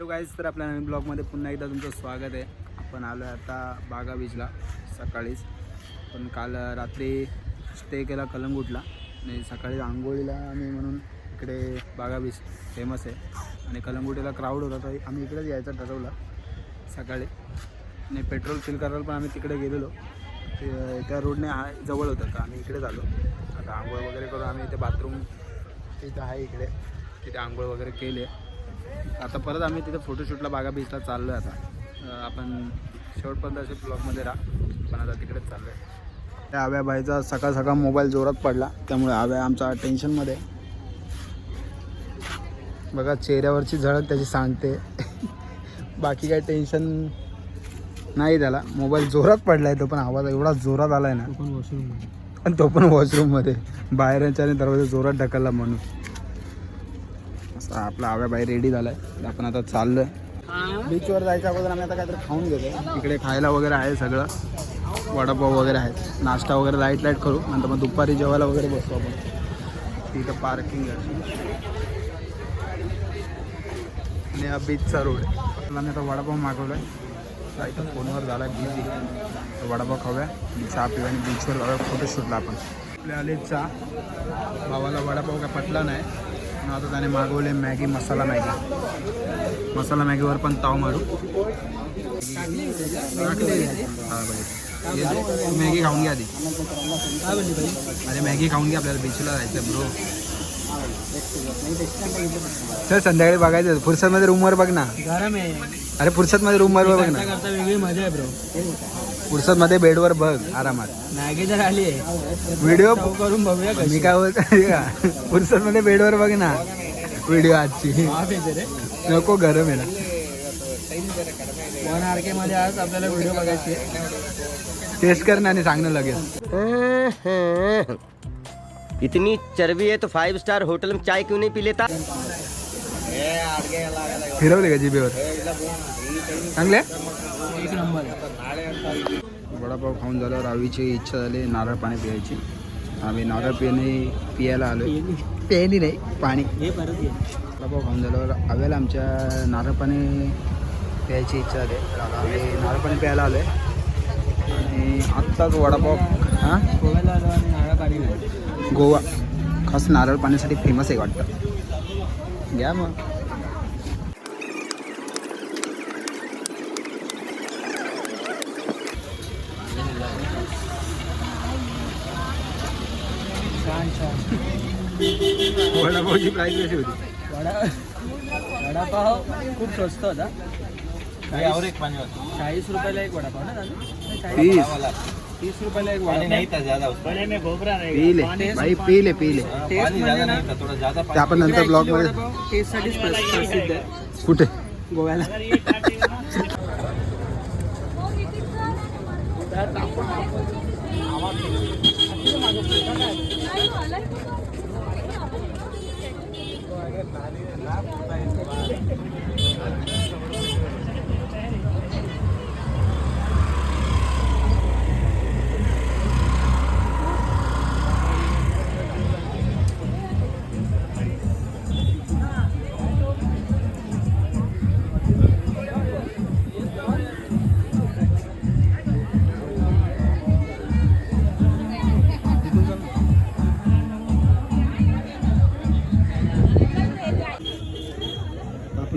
Hello guys तर आपल्या नवीन ब्लॉगमध्ये पुन्हा एकदा तुमचं स्वागत आहे. आपण आलो आहे आता बागा बीचला सकाळीच. पण काल रात्री स्टे केला कलंगूटला. आणि सकाळी आंघोळीला आम्ही म्हणून इकडे बागा बीच फेमस आहे. आणि कलंगुटीला क्राऊड होता तर आम्ही इकडेच यायचं ठरवलं सकाळी. आणि पेट्रोल फिल करायला पण आम्ही तिकडे गेलेलो. ते त्या रोडने हा जवळ होतं तर आम्ही इकडेच आलो. आता आंघोळ वगैरे करून आम्ही इथे बाथरूम तिथं आहे इकडे. तिथे आंघोळ वगैरे केले आता परत आम्ही तिथे फोटोशूटला बागा बीचला चाललो आहे आता आपण शेवटपर्यंत असे ब्लॉगमध्ये राहा. पण आता तिकडेच चाललो आहे त्या आव्या बाईचा सकाळ सकाळ मोबाईल जोरात पडला. त्यामुळे आव्या आमचा टेन्शनमध्ये. बघा चेहऱ्यावरची झळक त्याची सांगते. बाकी काही टेन्शन नाही त्याला. मोबाईल जोरात पडला आहे तो पण आवाज एवढा जोरात आला आहे ना पण वॉशरूम आणि तो पण वॉशरूममध्ये बाहेरच्याने दरवाजा जोरात ढकलला म्हणून. आपला आव्या बाई रेडी झाला आहे आपण आता चाललो आहे बीचवर जायच्या अगोदर आम्ही आता काहीतरी खाऊन घेतो. इकडे खायला वगैरे आहे सगळं. वडापाव वगैरे आहे नाश्ता वगैरे लाइट लाइट करू. नंतर मग दुपारी जेवायला वगैरे बसू आपण. तिथं पार्किंग आहे. आणि हा बीचचा रोड आहे. आम्ही आता वडापाव मागवला आहे इथं फोनवर झाला आहे बिझी तर वडापाव खाऊया. चहा पिऊया आणि बीचवर जाऊया. फोटोशूटला आपण. आपल्या आले चहा. भावाला वडापाव काय पटला नाही. आणि आता त्याने मागवले मॅगी मसाला मॅगी. मसाला मॅगीवर पण ताव मारू. मॅगी खाऊन घ्या आधी. अरे मॅगी खाऊन घ्या आपल्याला बीचला जायचं ब्रो चल संध्याकाळी बघायचं. फुरसतमध्ये रूमवर बघ ना. गरम आहे. अरे फुरसतमध्ये रूमवर बघ ना. करता वेगळी मजा आहे ब्रो फुरसतमध्ये बेडवर बघ आरामात. मॅगी तर आली आहे. व्हिडिओ करून बघूया मी काय बोलतो फुरसतमध्ये बेडवर बघ ना. व्हिडिओ आजची. नको गरम आहे ना. वन आर के मध्ये आज आपल्याला व्हिडिओ बघायची टेस्ट कर ना आणि सांग ना लगेच. इतनी चर्बी है तो फाइव स्टार होटल में चाय क्यों नहीं पी लेता? फिरवले का जिबेवर चांगले एक नंबर आहे वडापाव खाऊन झाल्यावर आवीची इच्छा झाली नारळ पाणी पियायची. आम्ही नारळ पिणे पियायला आलो प्यायली नाही पाणी. हे वडापाव खाऊन झाल्यावर आव्याला आमच्या नारळ पाणी प्यायची इच्छा झाली. तर आम्ही नारळ पाणी प्यायला आलो आहे आणि आत्ताच वडापाव हां? गोव्याला आलो आणि नारळ पाणी नाही गोवा. खास नारळ पाण्यासाठी फेमस आहे वाटतं. घ्या मग. छान छान. वडापावची प्राईस कशी होती? वडा वडापाव खूप स्वस्त होता. चाळीस? रुपयाला एक वडापाव ना दादा? तीस तीस रुपयाला एक वडापाव पिले भाई पिले पिले टेस्ट म्हणजे ना ते आपण नंतर ब्लॉगमध्ये टेस्ट साठीच प्रसिद्ध आहे कुठे गोव्याला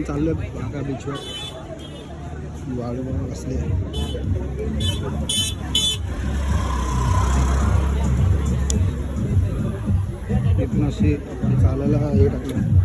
आपण चाललो बागा बीचवर वाळू बनवून बसले. इथून अशी चालायला हे टाकलं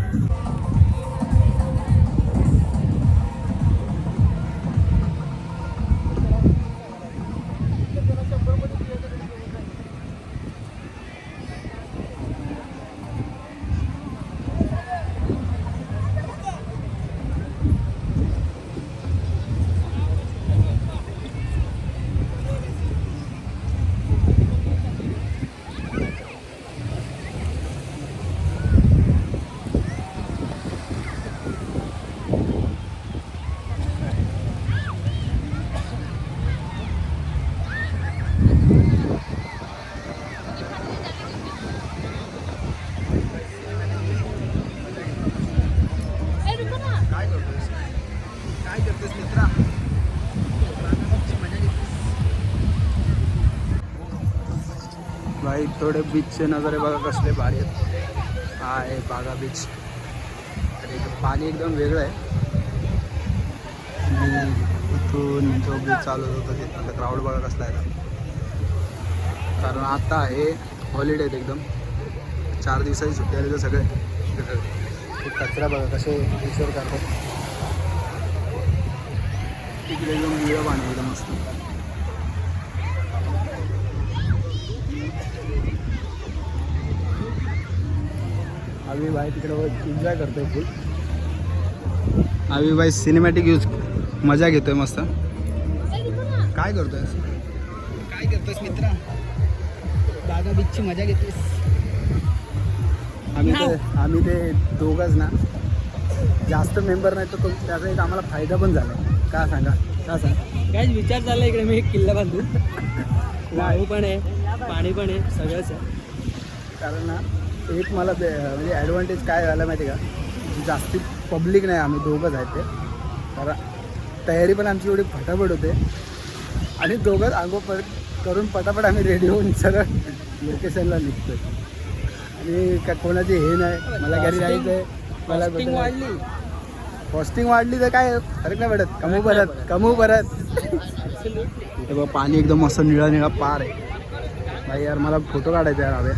थोडे बीचचे नजारे बघा कसले भारी आहेत. हा आहे बागा बीच तर पाणी एकदम वेगळं आहे. आणि इथून जो बीच चालू होतो तिथं क्राऊड बघा कसला आहे. कारण आता आहे हॉलिडे आहेत एकदम. चार दिवसाची सुट्टी आली तर सगळे. कचरा बघा कसे विचार करतात. तिकडे एकदम निळं पाणी एकदम मस्त. आम्ही भाई तिकडे एन्जॉय करतोय फुल आम्ही भाई सिनेमॅटिक यूज मजा घेतोय मस्त. काय करतोय? काय करतोयस मित्रा? बागा बीचची मजा घेतोयस. आम्ही ते आम्ही ते दोघंच ना जास्त मेंबर नाही तर तो- त्याचा एक आम्हाला फायदा पण झाला. का सांगा? का सांग? काय विचार चालला इकडे मी एक किल्ला बांधू वाळू पण आहे पाणी पण आहे सगळंच आहे. कारण ना एक मला ते म्हणजे ॲडव्हान्टेज काय झालं माहिती आहे का? जास्ती पब्लिक नाही आम्ही दोघंच आहेत ते. कारण तयारी पण आमची एवढी फटाफट होते. आणि दोघंच आंघोळ पर करून पटापट आम्ही रेडी होऊन सरळ लोकेशनला निघतो आणि का कोणाचे हे नाही मला घरी जायचं आहे मला वाढली. कॉस्टिंग वाढली तर काय फरक नाही पडत. कमू परत कमू परत. बघ पाणी एकदम मस्त निळा निळा पार आहे. भाई यार मला फोटो काढायचा यार हवे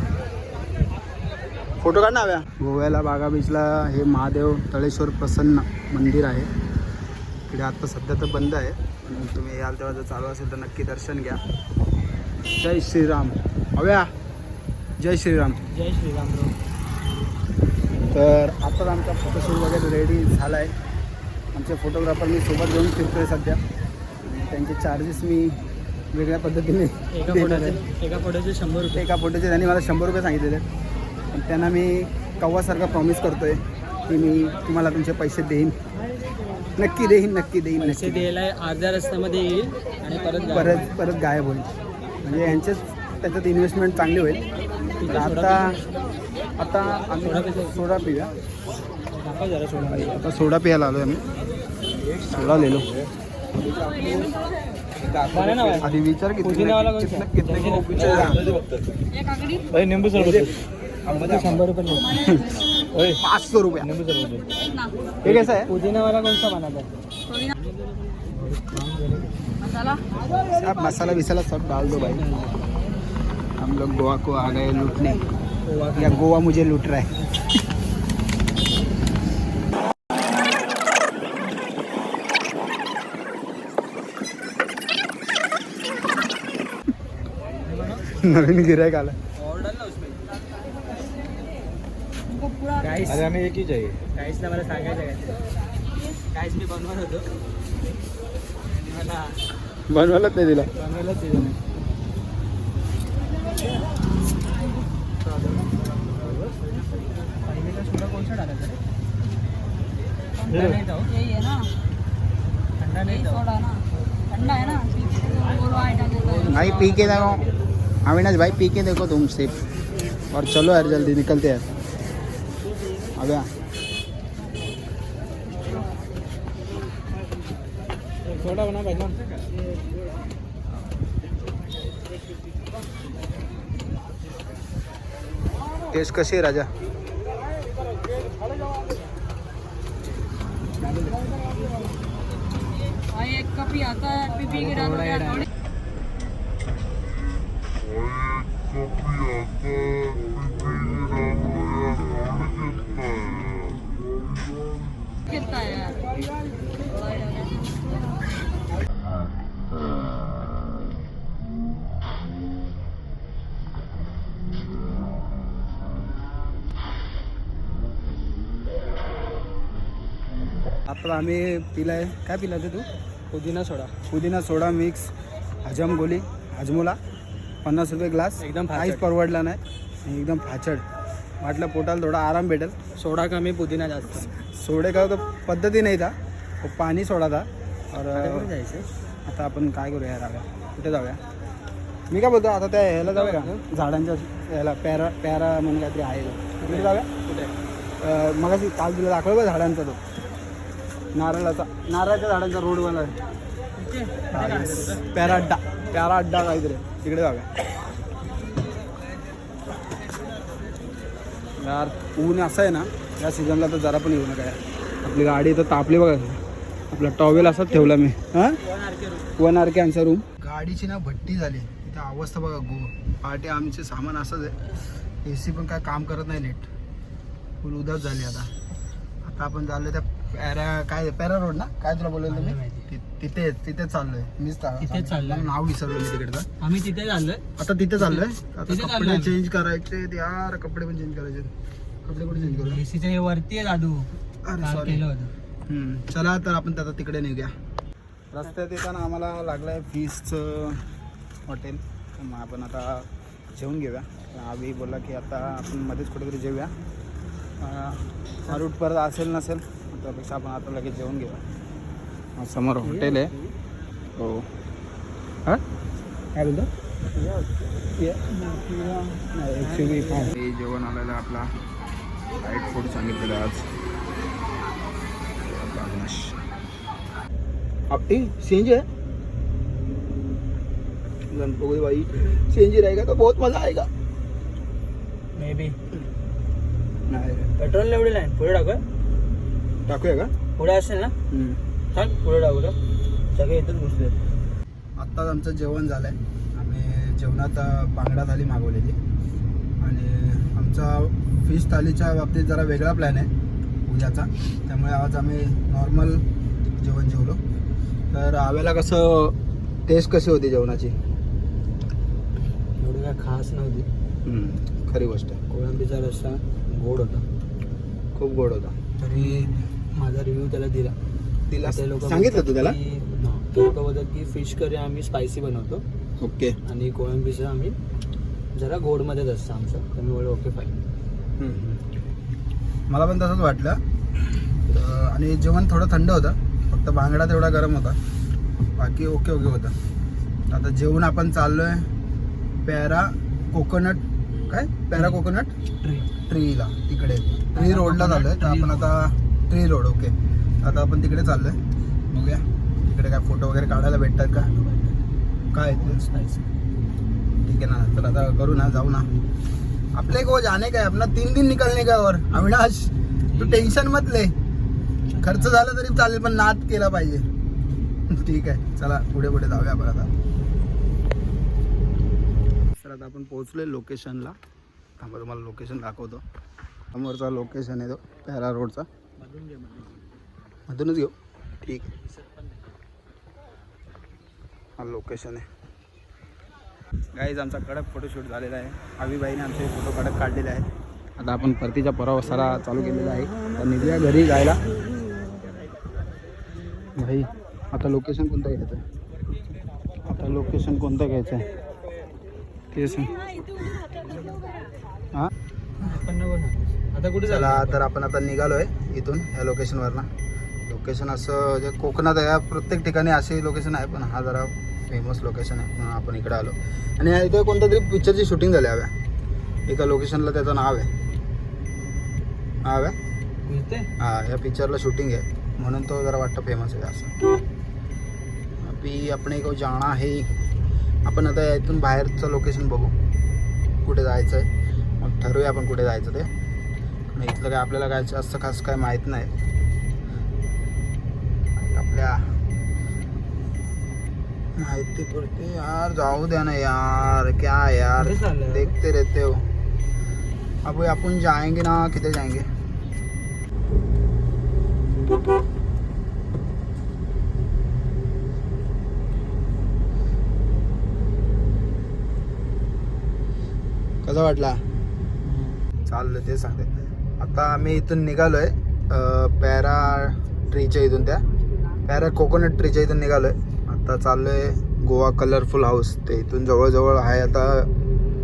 फोटो काढ ना हव्या गोव्याला बागा बीचला हे महादेव तळेश्वर प्रसन्न मंदिर आहे. इकडे आता सध्या तर बंद आहे. पण तुम्ही याल तेव्हा जर चालू असेल तर नक्की दर्शन घ्या. जय श्रीराम. हव्या जय श्रीराम. जय श्रीराम. तर आताच आमचा फोटोशूट वगैरे रेडी झाला आहे आमचे फोटोग्राफर मी सोबत घेऊन फिरतोय सध्या. त्यांचे चार्जेस मी वेगळ्या पद्धतीने एका फोटोचे शंभर रुपये. एका फोटोचे त्यांनी मला शंभर रुपये सांगितलेले. पण त्यांना मी कव्वासारखा प्रॉमिस करतोय की मी तुम्हाला तुमचे पैसे देईन. नक्की देईन नक्की देईन पैसे नक्की. द्यायला अर्ध्या रस्त्यामध्ये येईल आणि परत. परत परत गायब होईल. म्हणजे यांचेच त्याच्यात इन्व्हेस्टमेंट चांगली होईल. तर आहे, आता आता आम्ही सोडा पिऊया. सोडा आता सोडा प्यायला आलो आम्ही. सोडा लिहिलो बरं ना भाई? आधी विचार किती पुदिनावाला कोणता? कितने- कितने को निंबू सरबत शंभर रुपये पाच सौ रुपया। निंबू सरबत हे कैसा पुदिनावाला कोणता बनाता सब मसाला विसाला सब डाल दो भाई। हम लोग गोवा को आ गए लूटने। या गोवा मुझे लूट रहा है। नवीन गिरायक आला गाईस अरे हमें एक ही चाहिए गाईसला मला सांगायचं काय गाईस मी बनवत होतो. आणि मला बनवायलाच नाही दिला. बनवायलाच दिलं नाही. पहिलेला सोडा कोणता टाकायचा रे? थंडा नाही जाऊ. यही है ना. थंडा नाही यही जाऊ. सोडा ना. ठंडा है ना. और आइटम होता भाई पी के देखो अविनाश भाई पी के देखो तुम सिर्फ और चलो यार जल्दी निकलते हैं अब यार सोडा बना पाहिजे टेस्ट कशी आहे राजा? भाई एक कप ही आता है पी पी के डालो यार थोड़ी। कितना है यार थोड़ा ही। आता आम्ही पिलाय काय पिला ते तू? पुदिना सोडा. पुदिना सोडा मिक्स हजम गोली हजमोला पन्नास रुपये ग्लास. एकदम. काहीच परवडला नाही. एकदम फाचड. वाटलं पोटाला थोडा आराम भेटेल. सोडा कमी पुदिना जास्त. सोडे का तो पद्धती नाही था वो पाणी सोडा था और कुठे जायचं आता आपण काय करूया यार आता? कुठे जाऊया? मी काय बोलतो आता त्या ह्याला जाऊया का? झाडांच्या ह्याला पॅरा पॅरा म्हणून काहीतरी आहे. तिकडे जाऊया? कुठे? मग काल तुला दाखवलं बघ झाडांचा तो. नारळाचा नारळाच्या झाडांचा रोड बनला पॅरा अड्डा. पॅरा अड्डा काहीतरी. तिकडे जाऊया. यार ऊन असं आहे ना या सीझनला तर जरा पण येऊ नका यार. आपली गाडी तर तापली बघा. आपला टॉवेल असाच ठेवला मी. हां? वन आर के आमचा रूम गाडीची ना भट्टी झाली. तिथे अवस्था बघा गो. पहाटे आमचे सामान असंच आहे. ए सी पण काय काम करत नाही नीट. फुल उदास झाली आता. आता आपण झालो त्या पॅरा काय पॅरा रोड ना? काय तुला बोलवलं मला मी माहिती. तिथे तिथे चाललोय. मीच ता- तिथेच चाललोय. नाव विसरलो मी तिकडचं. आम्ही तिथे झालोय आता तिथे चाललोय? आता तिथे कपडे चाललोय. चेंज करायचे यार कपडे पण चेंज करायचे कपडे कुठे चेंज करू? एसीच्या हे वरती आहे दादू. अरे काल सॉरी केलं होतं. चला तर आपण त्याचा तिकडे निघूया रस्त्यात येताना आम्हाला लागलं आहे फीसचं हॉटेल तर मग आपण आता जेवून घेऊया. तर आम्ही बोलला की आता आपण मध्येच कुठेतरी जेवूया अं, हा रूट परत असेल नसेल त्यापेक्षा आपण आता लगेच जेवून घेऊया. समोर हॉटेल आहे. हो. हां? काय बोलतो हे. जेवण आलेलं आहे आपला लाइट फूड सांगितलेलं आहे आज. अब ए सीएनजी है गणपति भाई सीएनजी रहेगा तो बहुत मजा आएगा. मे बी नाही. पेट्रोल एवढी लाईन पुढे टाकूया? टाकूया का? पुढे असेल ना? सांग पुढे टाकूया सगळे इथंच घुसले आत्ताच आमचं जेवण झालं आहे आम्ही जेवणात बांगडा थाली मागवलेली. आणि आमचा फिश थालीच्या बाबतीत जरा वेगळा प्लॅन आहे उद्याचा. त्यामुळे आज आम्ही नॉर्मल जेवण जेवलो. तर आव्याला कसं टेस्ट कशी होती जेवणाची? एवढी काय खास नव्हती. खरी गोष्ट आहे. कोळंबीचा रस्सा गोड होता. खूप गोड होता. तरी माझा रिव्ह्यू त्याला दिला. तिला ते लोक सांगितलं तू त्याला? लोक बोलतात की फिश करी आम्ही स्पायसी बनवतो. ओके. आणि कोळंबीचं आम्ही जरा गोडमध्येच असतं आमचं तर मी बोललो ओके फाईन मला पण तसंच वाटलं. आणि जेवण थोडं थंड होतं. फक्त बांगडा तेवढा गरम होता. बाकी ओके ओके होतं. आता जेवण आपण चाललोय पॅरा कोकोनट. काय? Para coconut? ट्री. ट्रीला तिकडे. ट्री रोडला चाललोय. तर आपण आता ट्री रोड ओके. आता आपण तिकडे चाललोय. बघूया. तिकडे काय फोटो वगैरे काढायला भेटतात का? काय ठीक है ना तर आता करू ना जाऊ ना. अपने को जाने का है अपना तीन दिन निकलने का है और अविनाश तू टेन्शन मत ले. खर्च झाला तरी चालेल पण नाद केला पाहिजे. ठीक आहे चला पुढे पुढे जाऊया आपण आता. तर आता आपण पोहोचलोय लोकेशनला थांबा तुम्हाला लोकेशन दाखवतो. समोरचा लोकेशन आहे तो पॅरा रोडचा. मधूनच घेऊ. ठीक. आहे हा लोकेशन आहे. गाईज आमचा कडक फोटोशूट झालेला आहे. आवीबाईने आमचे फोटो कडक काढलेले आहेत. आता आपण परतीचा प्रवासाला चालू केलेला आहे. तर निघूया घरी जायला. भाई आता लोकेशन कोणतं घ्यायचं आहे? आता लोकेशन कोणतं घ्यायचं आहे? ते सांग हां? आता कुठे चला तर आपण आता निघालोय इथून या लोकेशनवरनं लोकेशन असं जे कोकणात आहे या प्रत्येक ठिकाणी असे लोकेशन आहे पण हा जरा फेमस लोकेशन आहे म्हणून आपण इकडे आलो. आणि या इथे कोणत्या तरी पिक्चरची शूटिंग झाली हव्या एका लोकेशनला त्याचं नाव आहे. हा हव्या हा या पिक्चरला शूटिंग आहे. म्हणून तो जरा वाटतं फेमस आहे असं. अभी अपने को जाना है आपण आता इथून बाहेरचं लोकेशन बघू. कुठे जायचं आहे मग ठरवूया आपण कुठे जायचं ते. इथलं काय आपल्याला काय जास्त खास काय माहीत नाही. आपल्या माहिती पुरते यार जाऊ द्या ना यार. क्या है यार चाललंय? देखते रहते हो. अब अपन जाएंगे ना? किधर जाएंगे? कसा वाटला? चाललं ते सांगते. आता आम्ही इथून निघालोय पॅरा ट्रीच्या इथून त्या. पॅरा कोकोनट ट्रीच्या इथून निघालोय. आता चाललोय गोवा कलरफुल हाऊस ते इथून जवळजवळ आहे आता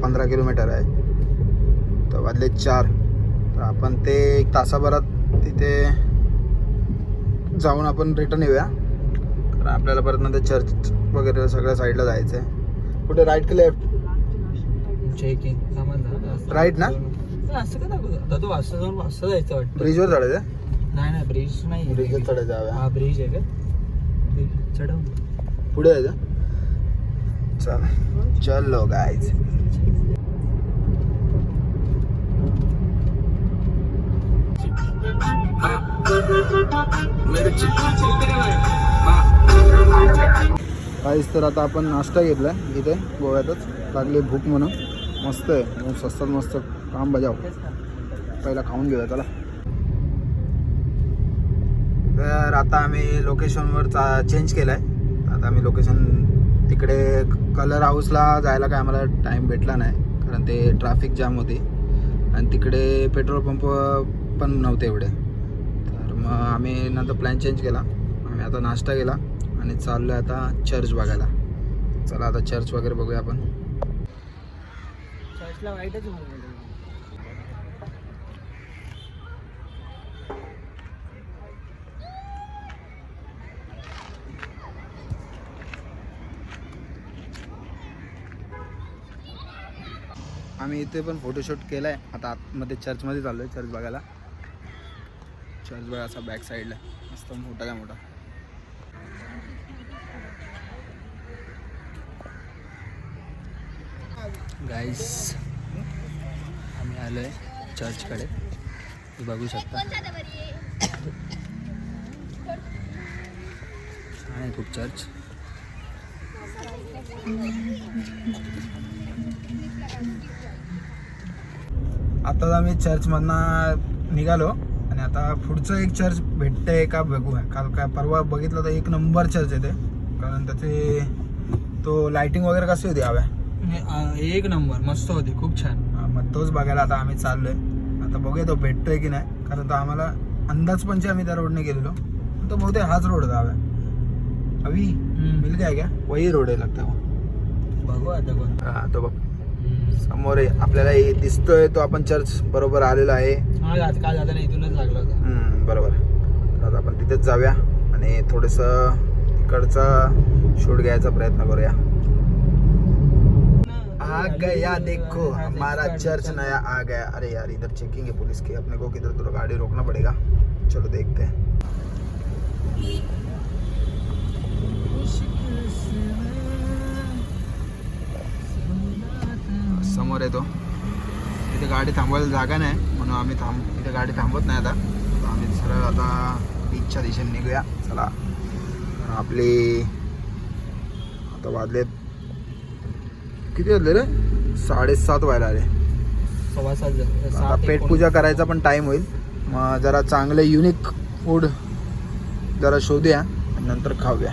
पंधरा किलोमीटर आहे. तर वाजले चार. तर आपण ते एक तासाभरात तिथे जाऊन आपण रिटर्न येऊया. कारण आपल्याला परत नंतर चर्च वगैरे सगळ्या साईडला जायचं आहे कुठे? राईट की लेफ्ट Right ना? असं का जायचं वाटतं. ब्रिजवर चढायचं नाही नाही ब्रिज नाही ब्रिजवर चढायचं हव्या हा ब्रिज आहे का? चढव. पुढे जायचं चल. चलो गाईज काहीच तर आता आपण नाश्ता घेतला इथे गोव्यातच. लागली भूक म्हणून. मस्त आहे. स्वस्तात मस्त. काम बजाव. पहिला खाऊन घेऊया चला. तर आता आम्ही लोकेशनवर चा चेंज केलं आहे आता आम्ही लोकेशन तिकडे कलर हाऊसला जायला काय आम्हाला टाईम भेटला नाही. कारण ते ट्रॅफिक जाम होती. आणि तिकडे पेट्रोल पंप पण नव्हते एवढे. तर मग आम्ही नंतर प्लॅन चेंज केला. आम्ही आता नाश्ता केला. आणि चाललो आहे आता चर्च बघायला. चला आता चर्च वगैरे बघूया आपण. चर्चला वाईटच होऊन गेलं आम्ही इथे पण फोटोशूट केला आहे आता आतमध्ये चर्चमध्ये चाललो आहे चर्च बघायला. चर्च बघा असा बॅक साईडला मस्त मोठा काय मोठा. गाईस आम्ही आलो आहे चर्चकडे तुम्ही बघू शकता. छान आहे खूप चर्च आता आम्ही चर्चमधनं निघालो आणि आता पुढचं एक चर्च भेटतंय का बघूया. काल काय परवा बघितलं तर एक नंबर चर्च आहे ते. कारण त्याचे तो लाइटिंग वगैरे कशी होती हव्या एक नंबर. मस्त होती खूप छान. मग तोच बघायला आता आम्ही चाललोय. आता बघूया तो भेटतोय की नाही. कारण तो आम्हाला अंदाज पंचे आम्ही त्या रोडने गेलेलो पण तो बहुतेक हाच रोड होता हव्या अवी मिल काय क्या वही रोड आहे लागतं बघू आता कोण. हा तो बघ. समोर आहे आपल्याला हे दिसतोय तो आपण चर्च बरोबर आलेला आहे. हा आज काल जाताना इथूनच लागला होता. हम्म, बरोबर. तर आता आपण तिथेच जाऊया आणि थोडस इकडचा शूट घ्यायचा प्रयत्न करूया. आ गया देखो हमारा चर्च नया आ गया. अरे यार इधर चेकिंग है पुलिस की अपने को किधर तो गाड़ी रोकना पड़ेगा। चलो देखते हैं। समोर आहे तो इथे गाडी थांबवायला जागा नाही म्हणून आम्ही थांब इथे गाडी थांबवत नाही आता. आम्ही सरळ आता बीचच्या दिशेने निघूया. चला. आपली आता वाजलेत. किती वाजले रे? साडेसात व्हायला आले. सव्वा सात पेटपूजा करायचा पण टाईम होईल. मग जरा चांगले युनिक फूड जरा शोधूया. आणि नंतर खाऊया.